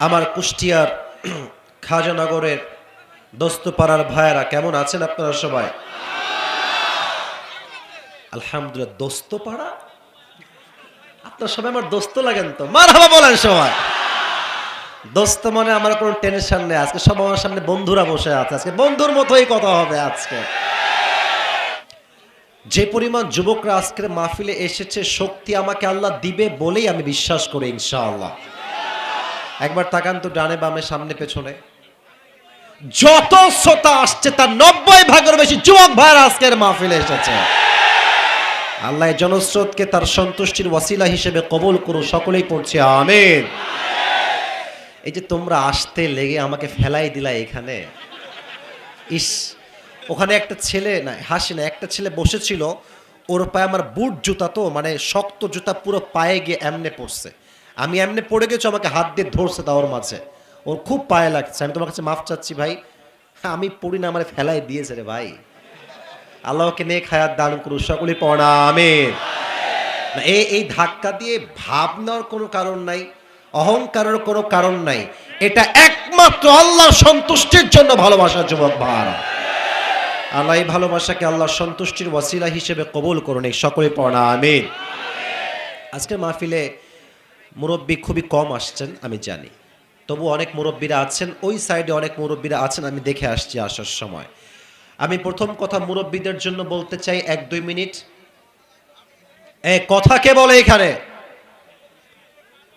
আমার কুষ্টিয়ার খাজানগরের দোস্তপাড়ার ভাইয়েরা কেমন আছেন আপনারা সবাই? আলহামদুলিল্লাহ, দোস্তপাড়া? আপনার সবাই আমার দোস্ত লাগেন তো? মার হাবা বলেন সবাই। দোস্ত মানে আমার কোনো টেনশন নেই। আজকে সব আমার সামনে বন্ধুরা বসে আছে। আজকে বন্ধুর মতোই কথা হবে আজকে। যে পরিমাণ যুবকরা আজকের মাহফিলে এসেছে, শক্তি আমাকে আল্লাহ দিবে বলেই আমি বিশ্বাস করি ইনশাআল্লাহ। একবার তাকান তো ডানে বামে সামনে পেছনে। যত শ্রোতা আসছে, তার নব্বই ভাগের বেশি যুবক ভাইয়ের আজকের মাহফিলে এসেছে। আল্লাহ জনস্রোতকে তার সন্তুষ্টির ওয়াসিলা হিসেবে কবুল করু সকলেই পড়ছে, আমিন। এই যে তোমরা আসতে লেগে আমাকে ফেলাই দিলা এখানে। ইস, ওখানে একটা ছেলে, না, হাসি না, একটা ছেলে বসেছিল, ওর পায়ে আমার বুট জুতা তো মানে শক্ত জুতা পুরো পায়ে গিয়ে এমনে পড়ছে। আমি এমনি পড়ে গেছি আমাকে হাত দিয়ে ধরছে তা ওর মাঝে। ওর খুব পায়ে লাগছে। আমি তোমার কাছে মাফ চাচ্ছি ভাই। হ্যাঁ, আমি পড়ি না আমার ফেলাই দিয়েছে রে ভাই। আল্লাহকে নেক হায়াত দান করু সকলে পড়া আমিন। না, এই এই ধাক্কা দিয়ে ভাবনার কোনো কারণ নাই অহংকারের কোনো কারণ নাই। এটা একমাত্র আল্লাহর সন্তুষ্টির জন্য ভালোবাসার যুবক ভার আল্লাহ এই ভালোবাসাকে আল্লাহর সন্তুষ্টির ওয়াসিলা হিসেবে কবুল করুন এই সকলে পড়া আমিন। আজকে মাহফিলে মুরব্বী খুবই কম আসছেন, আমি জানি। তবু অনেক মুরব্বীরা আছেন, ওই সাইডে অনেক মুরব্বীরা আছেন, আমি দেখে আসছি আসার সময়। আমি প্রথম কথা মুরব্বীদের জন্য বলতে চাই, এক, দুই মিনিট। এ, কথা কে বলে এখানে?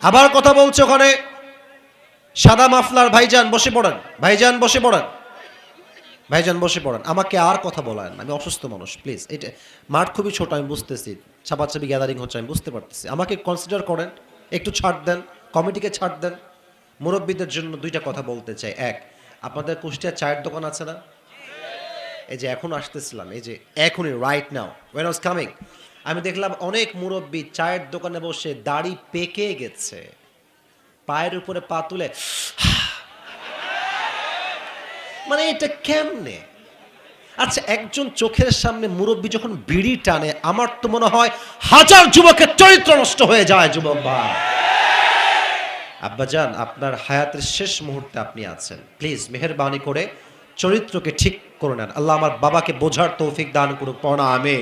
আবার কথা বলছে ওখানে? সাদা মাফলার ভাইজান, বসে পড়েন। ভাইজান, বসে পড়েন। ভাইজান, বসে পড়েন। আমাকে আর কথা বলেন আমি অসুস্থ মানুষ, প্লিজ। এটা মাঠ খুবই ছোট, আমি বুঝতেছি। ছাপাছাপি গ্যাদারিং হচ্ছে, আমি বুঝতে পারতেছি। আমাকে কনসিডার করেন। একটু ছাড় দেন, কমিটিকে ছাড় দেন। মুরব্বীদের জন্য দুইটা কথা বলতে চাই। এক, আপনাদের কুষ্টিয়া চায়ের দোকান আছে না? এই যে এখন আসতেছিলাম, এই যে এখনই right now when was coming আমি দেখলাম অনেক মুরব্বী চায়ের দোকানে বসে দাড়ি পেকে গেছে। পায়ের উপরে পা তুলে মানে এটা কেমনে? আচ্ছা একজন চোখের সামনে মুরব্বী যখন বিড়ি টানে, আমার তো মনে হয় হাজার যুবকের চরিত্র নষ্ট হয়ে যায়, যুবক ভাই। আব্বাজান আপনার হায়াতের শেষ মুহূর্তে আপনি আছেন। প্লিজ, মেহরবানি করে চরিত্রকে ঠিক করে নেন। আল্লাহ আমার বাবাকে বোঝার তৌফিক দান করুক। পড়া আমি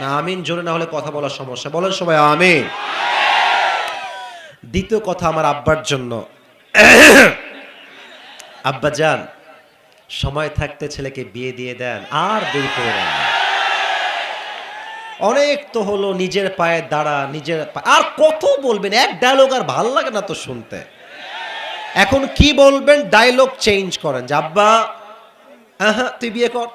না, আমিন, জোরে না হলে কথা বলার সমস্যা। বলেন সবাই আমি দ্বিতীয় কথা আমার আব্বার জন্য। আব্বাজান সময় থাকতে ছেলেকে বিয়ে দিয়ে দেন আর দেরি করে না। অনেক তো হলো নিজের পায়ে দাঁড়া নিজের আর কত বলবেন? এক ডায়লগ আর ভালো লাগে না তো শুনতে। এখন কি বলবেন? ডায়লগ চেঞ্জ করেন যে আহা, তুই বিয়ে কর।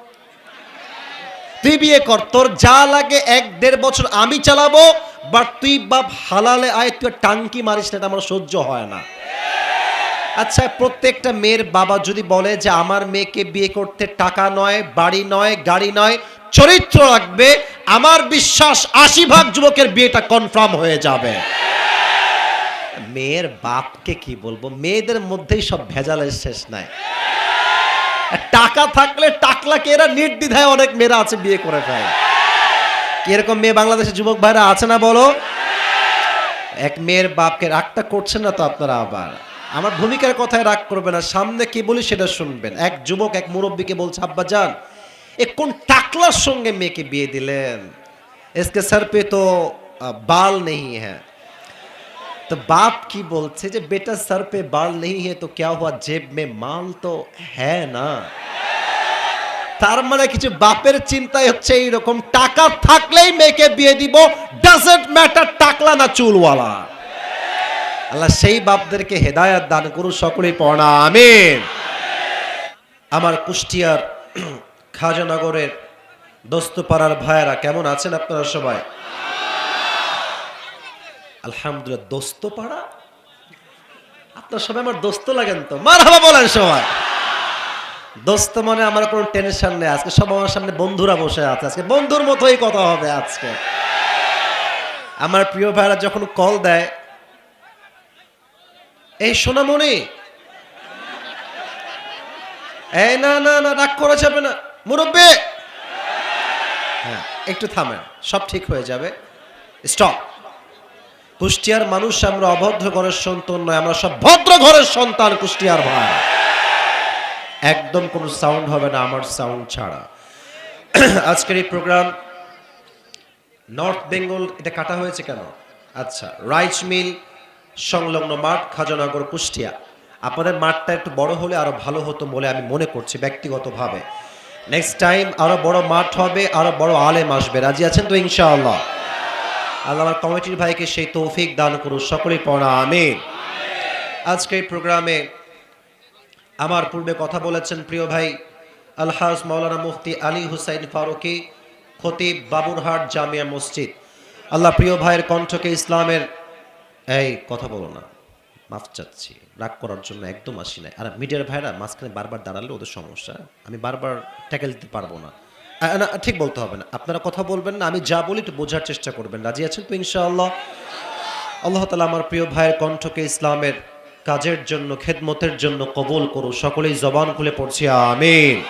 তুই বিয়ে কর। তোর যা লাগে এক দেড় বছর আমি চালাবো বাট তুই বাপ হালালে আয় তুই টাঙ্কি মারিস না এটা আমার সহ্য হয় না। আচ্ছা প্রত্যেকটা মেয়ের বাবা যদি বলে যে আমার মেয়েকে বিয়ে করতে টাকা নয়, বাড়ি নয়, গাড়ি নয়, চরিত্র রাখবে, আমার বিশ্বাস আশি ভাগ যুবকের বিয়েটা কনফার্ম হয়ে যাবে। মেয়ের বাপকে কি বলব? মেয়েদের মধ্যেই সব ভেজালের শেষ নাই। টাকা থাকলে টাকলাকে এরা নির্দ্বিধায় অনেক মেয়েরা আছে বিয়ে করে ফেলে। এরকম মেয়ে বাংলাদেশের যুবক ভাইরা আছে না বলো? এক মেয়ের বাপকে রাগটা করছেন না তো আপনারা আবার। আমার ভূমিকার কথায় রাগ করবে না সামনে কি বলি সেটা শুনবেন এক যুবক এক মুরব্বীকে বলছে আব্বা যান এ কোন টাকলার সঙ্গে মেয়েকে বিয়ে দিলেন এসকে সর পে তো আহ, বাল নেই হ্যাঁ तो बाप की बोलते जे बेटा सर पे बाल नहीं है तो क्या हुआ जेब में माल तो है না তার মানে কিছু বাপের চিন্তাই হচ্ছে এইরকম টাকা থাকলেই মেয়েকে বিয়ে দিব ডাজন্ট ম্যাটার টাকলা না চুলওয়ালা আল্লাহ সেই বাপদেরকে হেদায়াত দান করুন, সকলেই পড়া, আমিন। আমার কুষ্টিয়ার খাজানগরের দোস্তপাড়ার ভাইয়েরা, কেমন আছেন আপনারা সবাই? আলহামদুলিল্লাহ দোস্ত পাড়া আপনার সবাই আমার দোস্ত লাগেন তো? মার হাবা বলেন সবাই। দোস্ত মানে আমার কোনো টেনশন নেই। আজকে সব আমার সামনে বন্ধুরা বসে আছে। আজকে বন্ধুর মতোই কথা হবে আজকে। আমার প্রিয় ভাইরা যখন কল দেয় এই সোনামণি। এই না না না, রাগ করা যাবে না। মুরব্বী। হ্যাঁ একটু থামেন, সব ঠিক হয়ে যাবে। স্টপ। কুষ্টিয়ার মানুষ আমরা অভদ্র ঘরের সন্তান নয়, আমরা সব ভদ্র ঘরের সন্তান, কুষ্টিয়ার ভাই। একদম কোনো সাউন্ড হবে না, আমার সাউন্ড ছাড়া। আজকের এই প্রোগ্রাম নর্থ বেঙ্গল এটা কাটা হয়েছে কেন? আচ্ছা রাইস মিল সংলগ্ন মাঠ খাজানগর, কুষ্টিয়া। আপনাদের মাঠটা একটু বড় হলে আরও ভালো হতো বলে আমি মনে করছি ব্যক্তিগতভাবে। নেক্সট টাইম আরও বড় মাঠ হবে, আরও বড় আলেম আসবে। রাজি আছেন তো ইনশাআল্লাহ? আল্লাহ আমার কমিটির ভাইকে সেই তৌফিক দান করুন সকলেই পড়া, আমিন। আজকে এই প্রোগ্রামে আমার পূর্বে কথা বলেছেন প্রিয় ভাই আলহাজ মাওলানা মুফতি আলী হুসাইন ফারুকি, খতিব বাবুরহাট জামিয়া মসজিদ। আল্লাহ প্রিয় ভাইয়ের কণ্ঠকে ইসলামের এই, কথা বলো না। মাফ চাচ্ছি। রাগ করার জন্য একদম আসি নাই। আর মিডিয়ার ভাইরা মাঝখানে বারবার দাঁড়ালে ওদের সমস্যা। আমি বারবার ট্যাকেল দিতে পারব না। না, ঠিক বলতে হবে না। আপনারা কথা বলবেন না, আমি যা বলি একটু বোঝার চেষ্টা করবেন। রাজি আছেন তো ইনশাআল্লাহ? আল্লাহ তালা আমার প্রিয় ভাইয়ের কণ্ঠকে ইসলামের কাজের জন্য, খেদমতের জন্য কবুল করু সকলেই জবান খুলে পড়ছি। আমিন।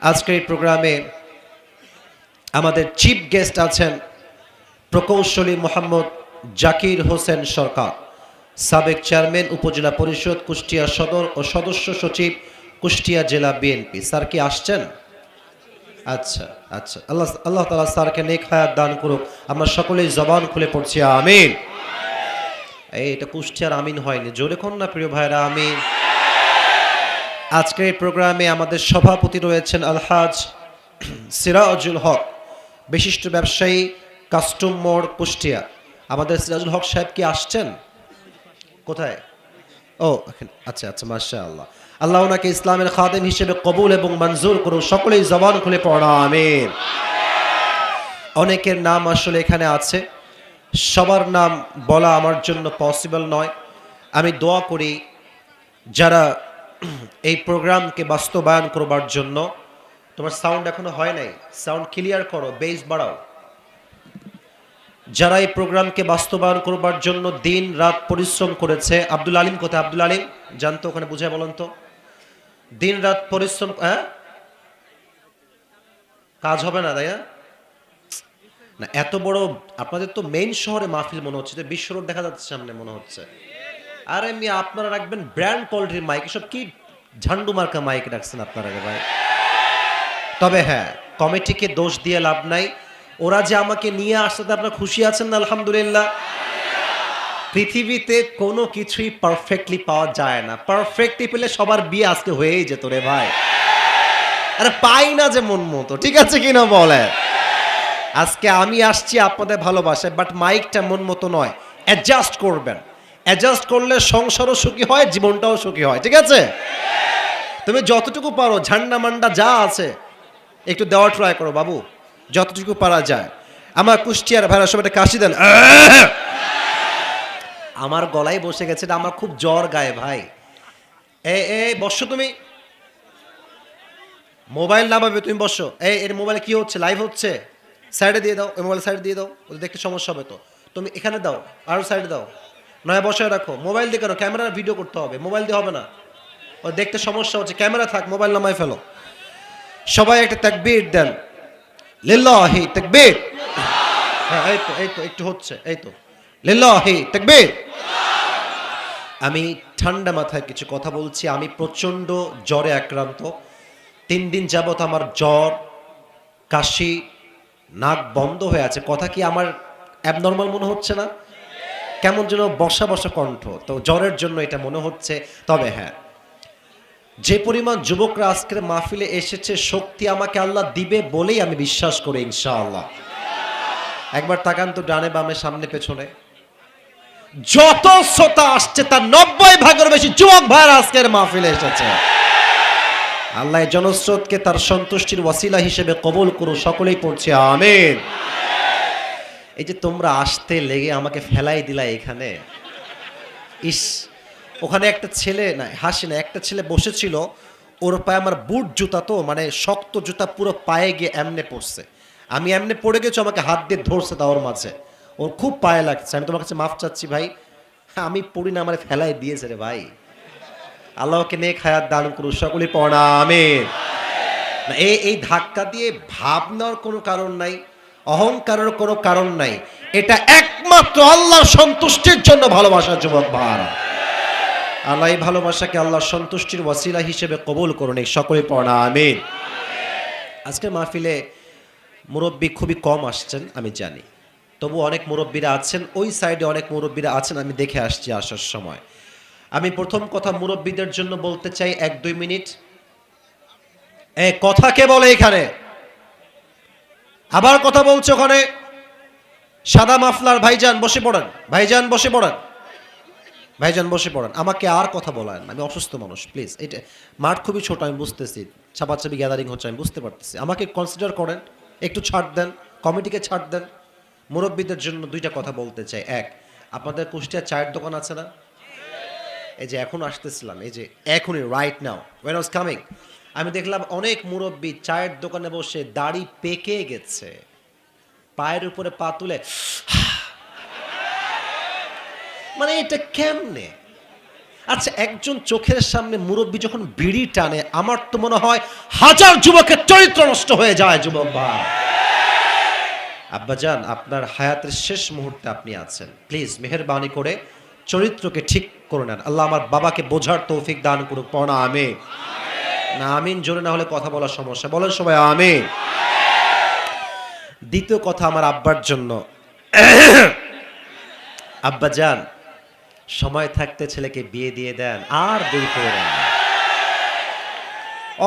আজকের এই প্রোগ্রামে আমাদের চিফ গেস্ট আছেন প্রকৌশলী মোহাম্মদ জাকির হোসেন সরকার। সাবেক চেয়ারম্যান, উপজেলা পরিষদ, কুষ্টিয়া সদর ও সদস্য সচিব, কুষ্টিয়া জেলা বিএনপি। স্যার কি আসছেন? আচ্ছা আচ্ছা। আল্লাহ আল্লাহ তালা স্যারকে নেক হায়াত দান করুক। আমরা সকলেই জবান খুলে পড়ছি, আমিন। এই, এটা কুষ্টিয়ার আমিন হয়নি। জোরে কোন না, প্রিয় ভাইরা, আমিন। আজকের প্রোগ্রামে আমাদের সভাপতি রয়েছেন আলহাজ সিরাজুল হক, বিশিষ্ট ব্যবসায়ী, কাস্টম মোড়, কুষ্টিয়া। আমাদের সিরাজুল হক সাহেব কি আসছেন? কোথায়? ও আচ্ছা আচ্ছা মাশা আল্লাহ আল্লাহ ওনাকে ইসলামের খাদেম হিসেবে কবুল এবং মঞ্জুর করুন। সকলেই জবান খুলে পড়া আমিন। অনেকের নাম আসলে এখানে আছে। সবার নাম বলা আমার জন্য পসিবল নয়। আমি দোয়া করি যারা এই প্রোগ্রামকে বাস্তবায়ন করবার জন্য। তোমার সাউন্ড এখনও হয় নাই? সাউন্ড ক্লিয়ার করো, বেস বাড়াও। যারা এই প্রোগ্রামকে বাস্তবায়ন করবার জন্য দিন রাত পরিশ্রম করেছে, আব্দুল আলিম কোথায়? আব্দুল আলিম? জানতো ওখানে বুঝে বলেন তো। দিন রাত পরিশ্রম হ্যাঁ? কাজ হবে না তাই না না, এত বড়, আপনাদের তো মেইন শহরে মাহফিল মনে হচ্ছে, যে বিশ্ব রোড দেখা যাচ্ছে সামনে মনে হচ্ছে। আর এমনি আপনারা রাখবেন ব্র্যান্ড কোয়ালিটির মাইক এসব কি ঝান্ডু মার্কা মাইক রাখছেন আপনারা ভাই? তবে হ্যাঁ কমিটিকে দোষ দিয়ে লাভ নাই। ওরা যে আমাকে নিয়ে আসতে আপনারা খুশি আছেন না? আলহামদুলিল্লাহ। পৃথিবীতে কোনো কিছুই পারফেক্টলি পাওয়া যায় না। পারফেক্টলি পেলে সবার বিয়ে আজকে হয়েই যেত রে ভাই। আরে পাই না যে মন মতো, ঠিক আছে কিনা বলে আজকে আমি আসছি আপনাদের ভালোবাসায় বাট মাইকটা মন মতো নয়। অ্যাডজাস্ট করবেন। অ্যাডজাস্ট করলে সংসারও সুখী হয়, জীবনটাও সুখী হয়, ঠিক আছে? তুমি যতটুকু পারো, ঝান্ডা মান্ডা যা আছে, একটু দেওয়া ট্রাই করো বাবু। যতটুকু পারা যায়। আমার কুষ্টিয়ার ভাইরা সব কাশি দেন। আমার গলায় বসে গেছে আমার খুব জ্বর গায়ে, ভাই। এ এ, বসো তুমি। মোবাইল নামাবে, তুমি বসো। এই এর মোবাইলে কি হচ্ছে? লাইভ হচ্ছে। সাইডে দিয়ে দাও মোবাইল সাইডে দিয়ে দাও। ওদের দেখতে সমস্যা হবে তো। তুমি এখানে দাও আরও সাইডে দাও। নয় বসায় রাখো। মোবাইল দিয়ে কেন ক্যামেরা ভিডিও করতে হবে। মোবাইল দিয়ে হবে না। ও দেখতে সমস্যা হচ্ছে। ক্যামেরা থাক, মোবাইল নামায় ফেলো। সবাই একটা তাকবীর দেন। লিল্লাহি তাকবীর। হ্যাঁ এই তো এই তো একটু হচ্ছে এই তো। লিল্লাহি তাকবীর। আমি ঠান্ডা মাথায় কিছু কথা বলছি আমি প্রচণ্ড জ্বরে আক্রান্ত। তিন দিন যাবত আমার জ্বর কাশি নাক বন্ধ হয়ে আছে। কথা কি আমার অ্যাবনর্মাল মনে হচ্ছে না? কেমন যেন বসা বসা কণ্ঠ। তো জ্বরের জন্য এটা মনে হচ্ছে। তবে হ্যাঁ যে পরিমাণ যুবকরা আজকের মাহফিলে এসেছে, শক্তি আমাকে আল্লাহ দিবে বলেই আমি বিশ্বাস করি, ইনশাআল্লাহ। একবার তাকান তো ডানে বামে, সামনে পেছনে। যত শ্রোতা আসছে, তার নব্বই ভাগের বেশি যুবক ভাইয়ের আজকের মাহফিলে এসেছে। আল্লাহ জনস্রোতকে তার সন্তুষ্টির ওয়াসিলা হিসেবে কবুল করো সকলেই পড়ছে, আমিন। এই যে তোমরা আসতে লেগে আমাকে ফেলাই দিলা এখানে। ইস ওখানে একটা ছেলে না হাসি না একটা ছেলে বসেছিল, ওর পায়ে আমার বুট জুতা তো মানে শক্ত জুতা পুরো পায়ে গিয়ে এমনে পড়ছে। আমি এমনে পড়ে গেছি আমাকে হাত দিয়ে ধরছে তা ওর মাঝে। ওর খুব পায়ে লাগছে, আমি তোমার কাছে মাফ চাচ্ছি ভাই, আমি পড়ি না, আমার ফেলাই দিয়েছে রে ভাই। আল্লাহকে নেক হায়াত দান করুন সকলেই পড়া আমিন। না, এই এই ধাক্কা দিয়ে ভাবনার কোনো কারণ নাই, অহংকারের কোনো কারণ নাই। এটা একমাত্র আল্লাহর সন্তুষ্টির জন্য ভালোবাসা, যুবক ভাই আল্লাহ এই ভালোবাসাকে আল্লাহর সন্তুষ্টির ওয়াসিলা হিসেবে কবুল করুন, এই সকলে পড়া আমিন। আজকে মাহফিলে মুরব্বী খুবই কম আসছেন, আমি জানি। তবু অনেক মুরব্বীরা আছেন, ওই সাইডে অনেক মুরব্বীরা আছেন, আমি দেখে আসছি আসার সময়। আমি প্রথম কথা মুরব্বীদের জন্য বলতে চাই, এক দুই মিনিট। এ, কথা কে বলে এখানে? আবার কথা বলছে ওখানে? সাদা মাফলার ভাইজান, বসে পড়েন, ভাইজান বসে পড়েন। ভাইজান বসে পড়েন। আমাকে আর কথা বলেন আমি অসুস্থ মানুষ প্লিজ এটা মাঠ খুবই ছোট, আমি বুঝতেছি। চাপাচাপি গ্যাদারিং হচ্ছে, আমি বুঝতে পারতেছি। আমাকে কনসিডার করেন, একটু ছাড় দেন, কমিটিকে ছাড় দেন। মুরব্বীদের জন্য দুইটা কথা বলতে চাই। এক, আপনাদের কুষ্টিয়া চায়ের দোকান আছে না? এই যে এখন আসতেছিলাম, এই যে এখনই right now when was coming আমি দেখলাম অনেক মুরব্বী চায়ের দোকানে বসে দাড়ি পেকে গেছে। পায়ের উপরে পা তুলে মানে এটা কেমনে? আচ্ছা একজন চোখের সামনে মুরব্বী যখন বিড়ি টানে, আমার তো মনে হয় হাজার যুবকের চরিত্র নষ্ট হয়ে যায়, যুবক ভাই। আব্বাজান, আপনার হায়াতের শেষ মুহূর্তে আপনি আছেন। প্লিজ, মেহরবানি করে চরিত্রকে ঠিক করে নেন। আল্লাহ আমার বাবাকে বোঝার তৌফিক দান করুক। পড়া আমি না, আমিন, জোরে না হলে কথা বলার সমস্যা। বলেন সবাই আমি দ্বিতীয় কথা আমার আব্বার জন্য। আব্বা যান সময় থাকতে ছেলেকে বিয়ে দিয়ে দেন আর দেরি করে দেন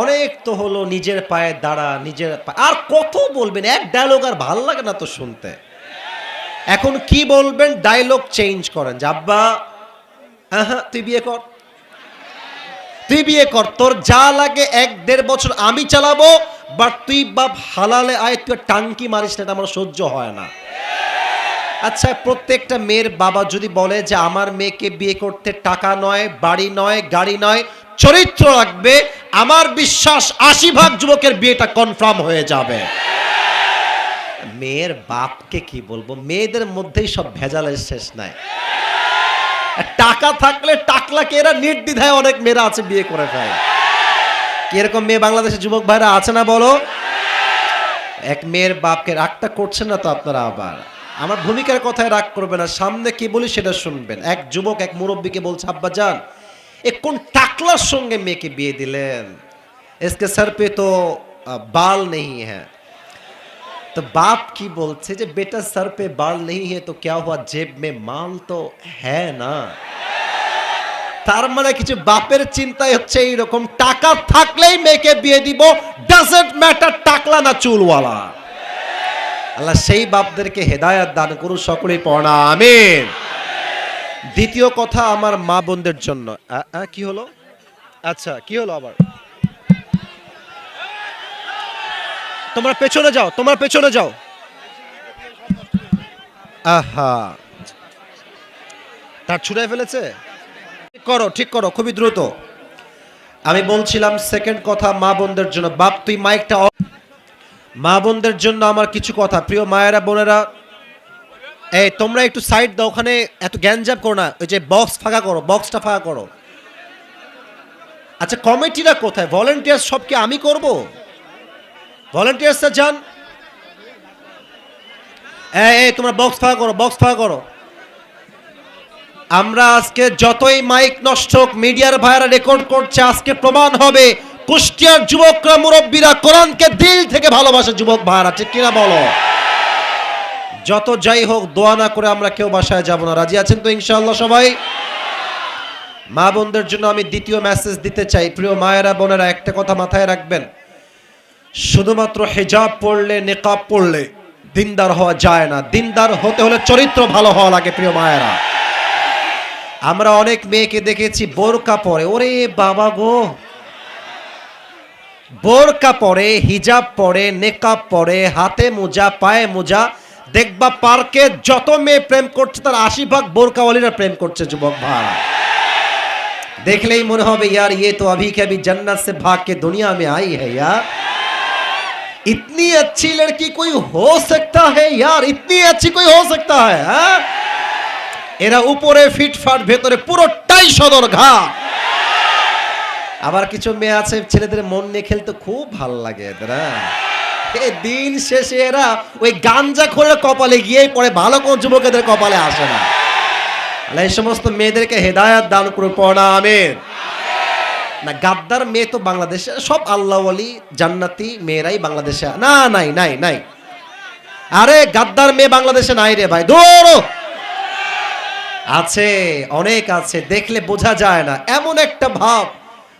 অনেক তো হলো নিজের পায়ে দাঁড়া নিজের আর কত বলবেন এক ডায়লগ আর ভালো লাগে না তো শুনতে। এখন কি বলবেন ডায়লগ চেঞ্জ করেন যে আব্বা আহা, তুই বিয়ে কর। তুই বিয়ে কর তোর যা লাগে এক দেড় বছর আমি চালাবো বাট তুই বাপ হালালে আয় তুই টাঙ্কি মারিস না এটা আমার সহ্য হয় না। আচ্ছা প্রত্যেকটা মেয়ের বাবা যদি বলে যে আমার মেয়েকে বিয়ে করতে টাকা নয়, বাড়ি নয়, গাড়ি নয়, চরিত্র রাখবে, আমার বিশ্বাস আশি ভাগ যুবকের বিয়েটা কনফার্ম হয়ে যাবে। মেয়ের বাপকে কি বলব? মেয়েদের মধ্যেই সব ভেজালের শেষ নাই। টাকা থাকলে টাকলাকে এরা নির্দ্বিধায় অনেক মেয়েরা আছে বিয়ে করে ফেলে। কি এরকম মেয়ে বাংলাদেশের যুবক ভাইরা আছে না বলো? এক মেয়ের বাপকে রাগটা করছেন না তো আপনারা আবার? আমার ভূমিকার কথায় রাগ করবে না সামনে কি বলি সেটা শুনবেন এক যুবক এক মুরব্বীকে বলছে আব্বা যান এ কোন টাকলার সঙ্গে মেয়েকে বিয়ে দিলেন এসকে সর পে তো আ, বাল নেই হ্যাঁ तो बाप की बोलते जे बेटा सर पे बाल नहीं है तो क्या हुआ जेब में माल तो है ना তার মানে কিছু বাপের চিন্তাই হচ্ছে এইরকম টাকা থাকলেই মেয়েকে বিয়ে দিব ডাজেন্ট ম্যাটার টাকলা না চুলওয়ালা আল্লাহ সেই বাপদেরকে হেদায়াত দান করুন, সকলেই পড়া, আমিন। দ্বিতীয় কথা আমার মা বোনদের জন্য। কি হলো? আচ্ছা কি হলো আবার? তোমরা পেছনে যাও, তোমরা পেছনে যাও। আহা। তার ছুড়ে ফেলেছে? ঠিক করো ঠিক করো, খুবই দ্রুত। আমি বলছিলাম সেকেন্ড কথা মা বোনদের জন্য, বাপ, তুই মাইকটা মা বোনদের জন্য আমার কিছু কথা। প্রিয় মায়েরা, বোনেরা, এই তোমরা একটু সাইড দাও, ওখানে এত গ্যাঞ্জাম করো না। ওই যে বক্স ফাঁকা করো বক্সটা ফাঁকা করো। আচ্ছা কমিটিরা কোথায়? ভলেন্টিয়ার সব কি আমি করব? ভলেন্টিয়ার্সরা যান। এই তোমরা বক্স ফাঁকা করো বক্স ফাঁকা করো। আমরা আজকে যতই মাইক নষ্ট মিডিয়ার ভাইরা রেকর্ড করছে, আজকে প্রমাণ হবে। কুষ্টিয়ার যুবকরা, মুরব্বীরা কোরআনকে দিল থেকে ভালোবাসে, যুবক ভাইরা, ঠিক কিনা বলো? যত যাই হোক, দোয়া না করে আমরা কেউ বাসায় যাব না। রাজি আছেন তো ইনশাআল্লাহ সবাই? মা বোনদের জন্য আমি দ্বিতীয় মেসেজ দিতে চাই। প্রিয় মায়েরা, বোনেরা, একটা কথা মাথায় রাখবেন। শুধুমাত্র হেজাব পড়লে, নেকাব পড়লে দিনদার হওয়া যায় না। দিনদার হতে হলে চরিত্র ভালো হওয়া লাগে, প্রিয় মায়েরা। আমরা অনেক মেয়েকে দেখেছি বোরকা পরে। ওরে বাবা গো বোরকা পরে, হিজাব পরে, নেকাব পরে, হাতে মোজা, পায়ে মোজা, দেখবা পার্কে যত মেয়ে প্রেম করছে, তার আশি ভাগ বোরকাওয়ালিরা প্রেম করছে, যুবক ভাই। দেখলেই মনে হবে, ইয়ার ইয়ে তো अभी के अभी जन्नत से भाग के दुनिया में आई है यार इतनी अच्छी लड़की कोई हो सकता है यार इतनी अच्छी कोई हो सकता है এরা উপরে ফিটফাট ভেতরে পুরোটাই সদর ঘা। আবার কিছু মেয়ে আছে, ছেলেদের মন নিয়ে খেলতে খুব ভালো লাগে হ্যাঁ? দিন শেষে এরা ওই গাঞ্জা খোরের কপালে গিয়েই পরে ভালো কোন যুবকেদের কপালে আসে না। এই সমস্ত মেয়েদেরকে হেদায়াত দান করে পড়া আমের না, গাদ্দার মেয়ে তো বাংলাদেশে সব আল্লাহ আলী জান্নাতি মেয়েরাই বাংলাদেশে না, নাই নাই নাই। আরে, গাদ্দার মেয়ে বাংলাদেশে নাই রে ভাই, দৌড়ো। আছে, অনেক আছে, দেখলে বোঝা যায় না, এমন একটা ভাব।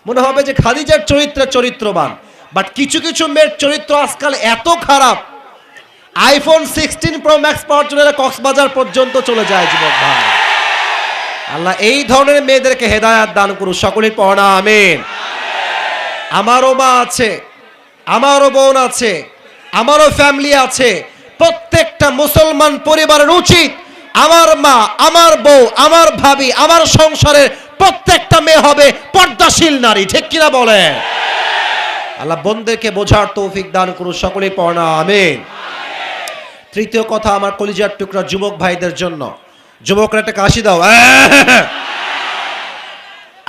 মনে হবে যে খাদিজার চরিত্র চরিত্রবান। বাট কিছু কিছু মেয়ের চরিত্র আজকাল এত খারাপ। আইফোন সিক্সটিন প্রো ম্যাক্স পাওয়ার জন্য কক্সবাজার পর্যন্ত চলে যায় যুবক ভাই। আল্লাহ এই ধরনের মেয়েদেরকে হেদায়াত দান করুন সকলের পড়া আমিন। আমারও মা আছে, আমারও বোন আছে, আমারও ফ্যামিলি আছে। প্রত্যেকটা মুসলমান পরিবারের উচিত, আমার মা, আমার বউ, আমার ভাবি, আমার সংসারের প্রত্যেকটা মেয়ে হবে পর্দাশীল নারী, ঠিক কিনা বলে আল্লাহ বোনদেরকে বোঝার তৌফিক দান করুন, সকলেই পড়া, আমিন। তৃতীয় কথা আমার কলিজার টুকরা যুবক ভাইদের জন্য। যুবকরা একটা কাশি দাও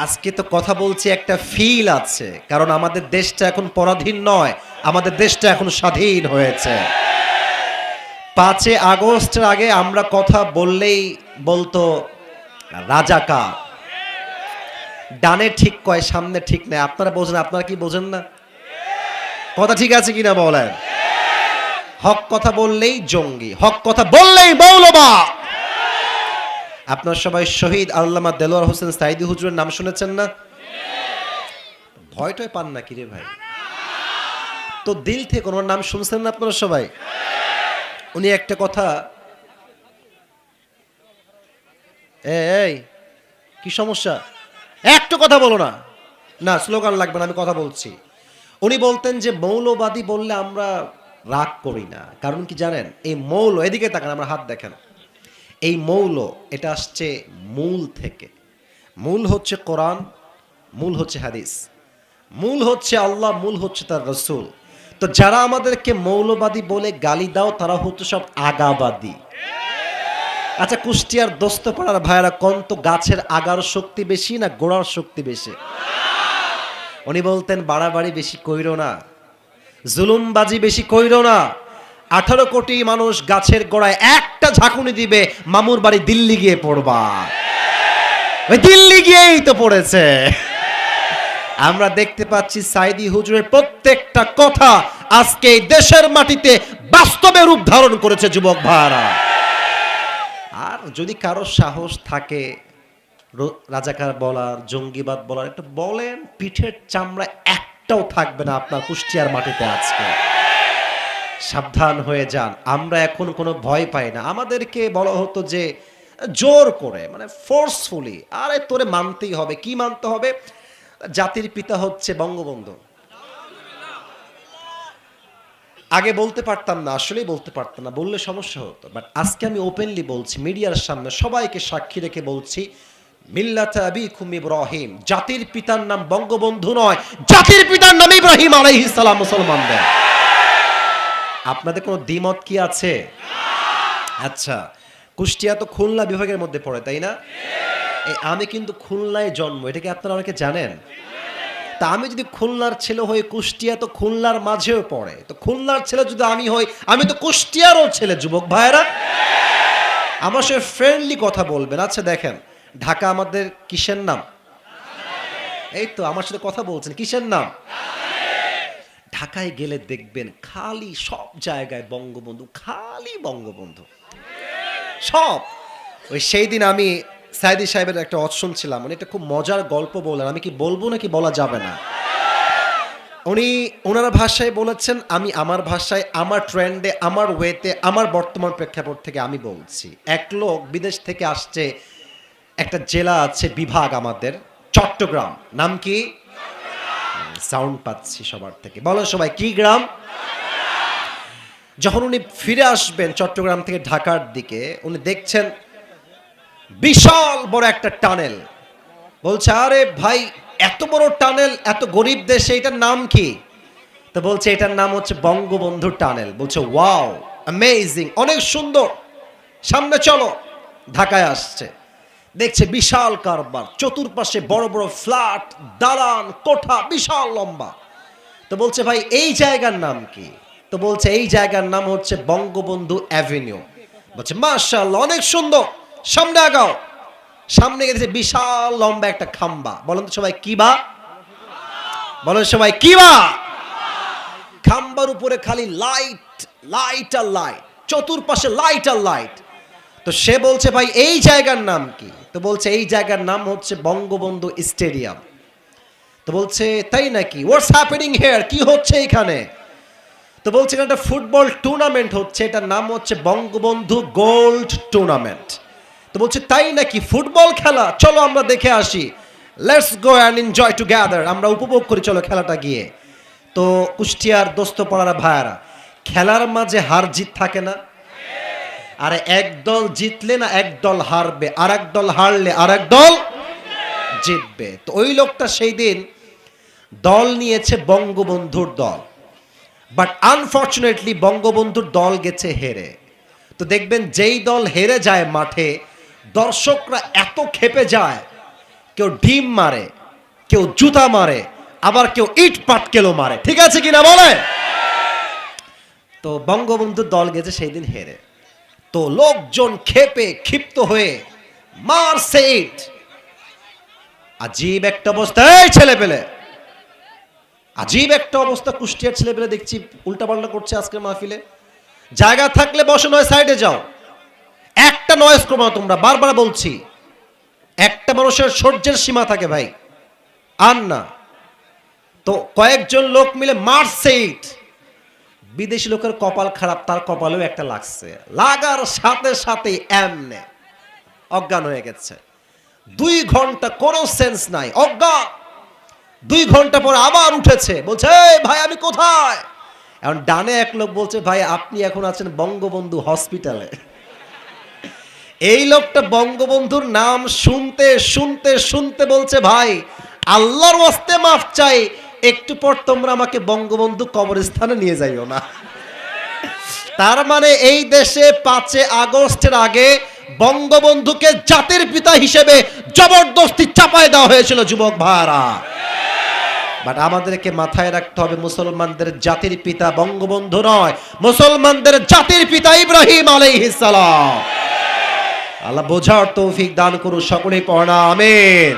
আজকে তো কথা বলছি, একটা ফিল আছে, কারণ আমাদের দেশটা এখন পরাধীন নয়, আমাদের দেশটা এখন স্বাধীন হয়েছে। পাঁচে আগস্টের আগে আমরা কথা বললেই বলতো রাজাকা ডানে ঠিক কয়, সামনে ঠিক নেই। আপনারা বোঝেন, আপনারা কি বোঝেন না? কথা ঠিক আছে কিনা বলেন? হক কথা বললেই জঙ্গি, হক কথা বললেই মৌলবা আপনার সবাই শহীদ আল্লামা দেলোয়ার হোসেন সাইদি হুজুরের নাম শুনেছেন না? ভয় টয় পান না কি রে ভাই? তো দিল থেকে ওনার নাম শুনছেন না আপনারা সবাই? উনি একটা কথা এই, কি সমস্যা? একটু কথা বলো না। না, স্লোগান লাগবে না, আমি কথা বলছি। উনি বলতেন যে, মৌলবাদী বললে আমরা রাগ করি না। কারণ কি জানেন? এই মৌল, এদিকে তাকান, আমরা হাত দেখেন। এই মৌল, এটা আসছে মূল থেকে। মূল হচ্ছে কোরআন, মূল হচ্ছে হাদিস। মূল হচ্ছে আল্লাহ, মূল হচ্ছে তার রসুল। তো যারা আমাদেরকে মৌলবাদী বলে গালি দাও, তারা হচ্ছে সব আগাবাদী। আচ্ছা কুষ্টিয়ার দোস্ত পাড়ার ভাইয়েরা, কোন তো গাছের আগার শক্তি বেশি না গোড়ার শক্তি বেশি? উনি বলতেন, বাড়াবাড়ি বেশি কইর না। জুলুমবাজি বেশি কইরো না। আঠারো কোটি মানুষ গাছের গোড়ায় একটা ঝাঁকুনি দিবে, মামুর বাড়ি দিল্লি গিয়ে পড়বা। দিল্লি গিয়েই তো পড়েছে। আমরা দেখতে পাচ্ছি সাইদি হুজুরের প্রত্যেকটা কথা আজকে এই দেশের মাটিতে বাস্তবে রূপ ধারণ করেছে যুবক আর যদি কারও সাহস থাকে রাজাকার বলার, জঙ্গিবাদ বলার, একটু বলেন, পিঠের চামড়া একটাও থাকবে না আপনার কুষ্টিয়ার মাটিতে আজকে। সাবধান হয়ে যান। আমরা এখন কোনো ভয় পাই না। আমাদেরকে বলা হতো যে, জোর করে মানে ফোর্সফুলি আরে তোরে মানতেই হবে। কি মানতে হবে? জাতির পিতা হচ্ছে বঙ্গবন্ধু। আগে বলতে পারতাম না, আসলেই বলতে পারতাম না, বললে সমস্যা হতো। বাট আজকে আমি ওপেনলি বলছি, মিডিয়ার সামনে সবাইকে সাক্ষী রেখে বলছি, মিল্লাত আবিকুম ইব্রাহিম, জাতির পিতার নাম বঙ্গবন্ধু নয়, জাতির পিতার নাম ইব্রাহিম আলাইহিস সালাম মুসলমানদের। আপনাদের কোনো দ্বিমত কি আছে? আচ্ছা কুষ্টিয়া তো খুলনা বিভাগের মধ্যে পড়ে, তাই না? আমি কিন্তু খুলনায় জন্ম, এটা কি আপনারা অনেকে জানেন? তা আমি যদি খুলনার ছেলে হই, কুষ্টিয়া তো খুলনার মাঝেও পড়ে। তো খুলনার ছেলে যদি আমি হই, আমি তো কুষ্টিয়ারও ছেলে, যুবক ভাইয়েরা। আমার সাথে ফ্রেন্ডলি কথা বলবেন। আচ্ছা দেখেন, ঢাকা আমাদের কিসের নাম? এই তো, আমার সাথে কথা বলছেন। কিসের নাম? ঢাকায় গেলে দেখবেন খালি সব জায়গায় বঙ্গবন্ধু, খালি বঙ্গবন্ধু। সব। ওই সেই দিন আমি সাইদি সাহেবের একটা অপশন ছিলাম, উনি একটা খুব মজার গল্প বললেন। আমি কি বলব নাকি বলা যাবে না? উনি ওনার ভাষায় বলেছেন, আমি আমার ভাষায়, আমার ট্রেন্ডে আমার ওয়েতে আমার বর্তমান প্রেক্ষাপট থেকে আমি বলছি। এক লোক বিদেশ থেকে আসছে, একটা জেলা আছে, বিভাগ আমাদের, চট্টগ্রাম। নাম কি? সাউন্ড পাচ্ছি সবার থেকে। বলো সবাই, কি গ্রাম? যখন উনি ফিরে আসবেন চট্টগ্রাম থেকে ঢাকার দিকে, উনি দেখছেন বিশাল বড় একটা টানেল। বলছে, আরে ভাই, এত বড় টানেল, এত গরিব দেশে, এটার নাম কি? তো বলছে, এটার নাম হচ্ছে বঙ্গবন্ধু টানেল। বলছে, ওয়াও, অ্যামেজিং, অনেক সুন্দর। সামনে চলো। ঢাকায় আসছে। দেখছে বিশাল কারবার, চতুর্পাশে বড় বড় ফ্ল্যাট, দালান, কোঠা, বিশাল লম্বা। তো বলছে, ভাই, এই জায়গার নাম কি? তো বলছে, এই জায়গার নাম হচ্ছে বঙ্গবন্ধু অ্যাভিনিউ। বলছে মার্শাল অনেক সুন্দর। সামনে আগাও। সামনে গেছে বিশাল লম্বা একটা খাম্বা। বলেন তো সবাই, কি বা? বলেন সবাই, কি বা? খাম্বার উপরে খালি লাইট লাইট আর লাইট চতুর্পাশে লাইট আর লাইট তো সে বলছে, ভাই, এই জায়গার নাম কি? তো বলছে, এই জায়গার নাম হচ্ছে বঙ্গবন্ধু স্টেডিয়াম। তো বলছে, তাই নাকি? হোয়াটস হ্যাপেনিং হেয়ার কি হচ্ছে এখানে? তো বলছে একটা ফুটবল টুর্নামেন্ট হচ্ছে। এটার নাম হচ্ছে বঙ্গবন্ধু গোল্ড টুর্নামেন্ট তো বলছে, তাই নাকি ফুটবল খেলা? চলো আমরা দেখে আসি। Let's go and enjoy together আমরা উপভোগ করি, চলো খেলাটা গিয়ে। তো কুষ্টিয়ার দোস্ত পড়ারা ভাইয়ারা, খেলার মাঝে হার জিত থাকে না। আর এক দল জিতলে না এক দল হারবে আর এক দল হারলে আর এক দল জিতবে। তো ওই লোকটা সেই দিন দল নিয়েছে বঙ্গবন্ধুর দল। বাট আনফর্চুনেটলি বঙ্গবন্ধুর দল গেছে হেরে। তো দেখবেন যেই দল হেরে যায় মাঠে দর্শকরা এত খেপে যায়, কেউ ডিম মারে, কেউ জুতা মারে, আবার কেউ ইট পাটকেলও মারে। ঠিক আছে কিনা বলে? তো বঙ্গবন্ধুর দল গেছে সেই দিন হেরে। তো লোকজন খেপে ক্ষিপ্ত হয়ে মারছে ইট। আজীব একটা অবস্থা। এই ছেলে পেলে আজীব একটা অবস্থা। কুষ্টিয়ার ছেলে পেলে দেখছি, উল্টাপাল্টা করছে আজকের মাহফিলে। জায়গা থাকলে বসে, নয়, সাইডে যাও। একটা নয়েজ করব না তোমরা, বারবার বলছি। একটা মানুষের সহ্যের সীমা থাকে ভাই। আর না। তো কয়েকজন লোক মিলে মারছে ইট। বিদেশি লোকের কপাল খারাপ, তার কপালেও একটা লাগছে। লাগার সাথে সাথে এমনে অজ্ঞান হয়ে গেছে। দুই ঘণ্টা কোনো সেন্স নাই, অজ্ঞান। দুই ঘণ্টা পর আবার উঠেছে, বলছে, "এই ভাই, আমি কোথায়? এখন ডানে এক লোক বলছে, ভাই, আপনি এখন আছেন বঙ্গবন্ধু হসপিটালে এই লোকটা বঙ্গবন্ধুর নাম শুনতে শুনতে শুনতে বলছে, ভাই, আল্লাহর ওয়াস্তে মাফ চাই। একটু পর তোমরা আমাকে বঙ্গবন্ধু কবরস্থানে নিয়ে যাইও না। তার মানে এই দেশে পাঁচে আগস্টের আগে বঙ্গবন্ধুকে জাতির পিতা হিসেবে জবরদস্তি চাপায় দেওয়া হয়েছিল, যুবক ভাইরা। বাট আমাদেরকে মাথায় রাখতে হবে, মুসলমানদের জাতির পিতা বঙ্গবন্ধু নয়, মুসলমানদের জাতির পিতা ইব্রাহিম আলাইহিস সালাম। আল্লাহ বোঝার তৌফিক দান করুন সকলে পড়া আমিন।